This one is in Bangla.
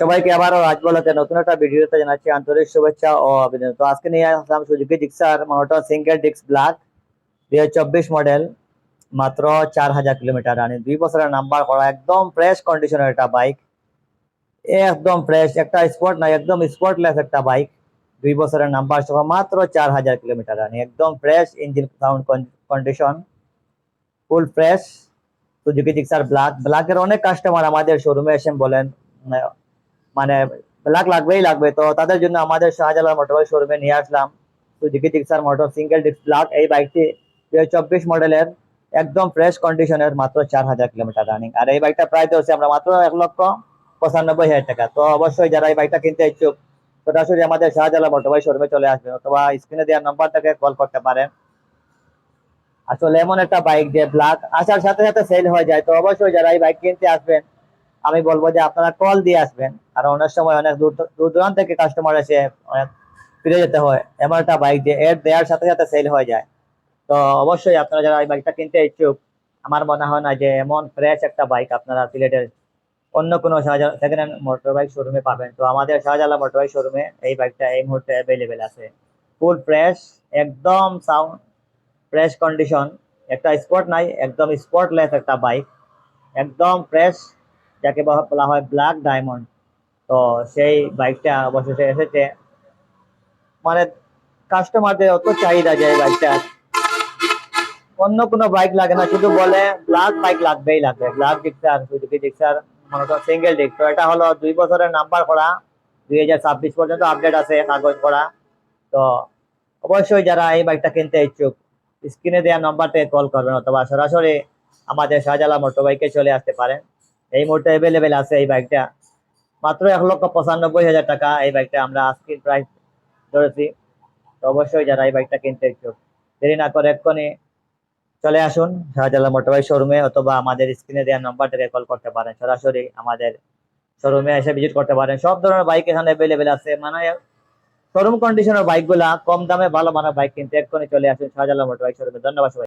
সবাইকে আবারও রাজবলাতে নতুন একটা ভিডিওতে জানাচ্ছি আন্তরিক শুভেচ্ছা ও অভিনন্দন। তো আজকে নিয়ে আসলাম সুজুকি ডিক্সার মোটর সিঙ্গেল ডিক্স ব্ল্যাক দুই চব্বিশ মডেল, মাত্র চার হাজার কিলোমিটার রানি। দুই বছরের নাম্বার করা, একদম ফ্রেশ কন্ডিশনের একটা বাইক একদম ফ্রেশ একটা স্পোর্ট না একদম স্পোর্টলেস একটা বাইক দুই বছরের নাম্বার সহ মাত্র চার হাজার কিলোমিটার রানি। একদম fresh engine sound condition full fresh Suzuki Gixxer black. ব্ল্যাকের অনেক কাস্টমার আমাদের শোরুমে এসে বলেন মানে ব্ল্যাক লাগবেই লাগবে। তো তাদের জন্য আমাদের শাহজালাল মোটরবাইক শোরুমে নিয়ে আসলাম। Suzuki Gixxer motor single disc black এই বাইকটি হাজার চব্বিশ মডেলের একদম ফ্রেশ কন্ডিশনের মাত্র চার হাজার কিলোমিটার রানিং আর এই বাইকটা প্রায় হচ্ছে আমরা মাত্র এক লক্ষ পঁচানব্বই হাজার টাকা। তো অবশ্যই যারা এই বাইকটা কিনতে ইচ্ছুক, সরাসরি আমাদের শাহজালাল মোটরবাইক শোরুমে চলে আসবেন অথবা স্ক্রিনে দেওয়ার নাম্বারটাকে কল করতে পারেন। আসলে এমন একটা বাইক যে ব্ল্যাক আসার সাথে সাথে সেল হয়ে যায়। তো অবশ্যই যারা এই বাইক কিনতে আসবেন আমি বলব যে আপনারা কল দিয়ে আসবেন, কারণ অনেক সময় অনেক দূর দূর দূরান্ত থেকে কাস্টমার এসে অনেক ফিরে যেতে হয়। এমন একটা বাইক যে এর দেওয়ার সাথে সাথে সেল হয়ে যায়। তো অবশ্যই আপনারা যারা এই বাইকটা কিনতে ইচ্ছুক, আমার মনে হয় না যে এমন ফ্রেশ একটা বাইক আপনারা সিলেটের অন্য কোনো Shahjalal second hand motor bike শোরুমে পাবেন। তো আমাদের শাহজালাল মোটর বাইক শোরুমে এই বাইকটা এই মুহূর্তে অ্যাভেলেবেল আছে। ফুল ফ্রেশ একদম সাউন্ড ফ্রেশ কন্ডিশন একটা স্পট নাই, একদম স্পটলেস একটা বাইক একদম ফ্রেশ যাকে বলা হয় ব্ল্যাক ডায়মন্ড তো সেই বাইকটা অবশেষে এসেছে। মানে কাস্টমারদের অত চাহিদা যে বাইকটা অন্য কোনো বাইক লাগে না, শুধু বলে ব্ল্যাক বাইক লাগবেই লাগবে। ব্ল্যাক ডিক্সার সুজুকি ডিক্সার মনে করো সিঙ্গেল ডিক তো এটা হলো দুই বছরের নাম্বার করা। দুই হাজার ছাব্বিশ পর্যন্ত আপডেট আছে কাগজ করা। তো অবশ্যই যারা এই বাইকটা কিনতে ইচ্ছুক, স্ক্রিনে দেওয়া নাম্বারটাকে কল করবেন অথবা সরাসরি আমাদের শাহজালাল মোটর বাইকে চলে আসতে পারেন। এই মুহূর্তে অ্যাভেলেবেল আছে এই বাইকটা মাত্র এক লক্ষ পঁচানব্বই হাজার টাকা এই বাইকটা আমরা আজকের প্রাইস ধরেছি। তো অবশ্যই যারা এই বাইকটা কিনতে ইচ্ছুক, দেরি না করে এক্ষুনি চলে আসুন শাহজালাল মোটর বাইক শোরুমে অথবা আমাদের স্ক্রিনে দেওয়া নাম্বারটাকে কল করতে পারেন। সরাসরি আমাদের শোরুমে এসে ভিজিট করতে পারেন। সব ধরনের বাইক এখানে অ্যাভেলেবেল আছে। মানে শোরুম কন্ডিশনের বাইকগুলা কম দামে ভালো মানের বাইক কিনতে এক্ষুনি চলে আসুন শাহজালাল মোটর বাইক শোরুমে ধন্যবাদ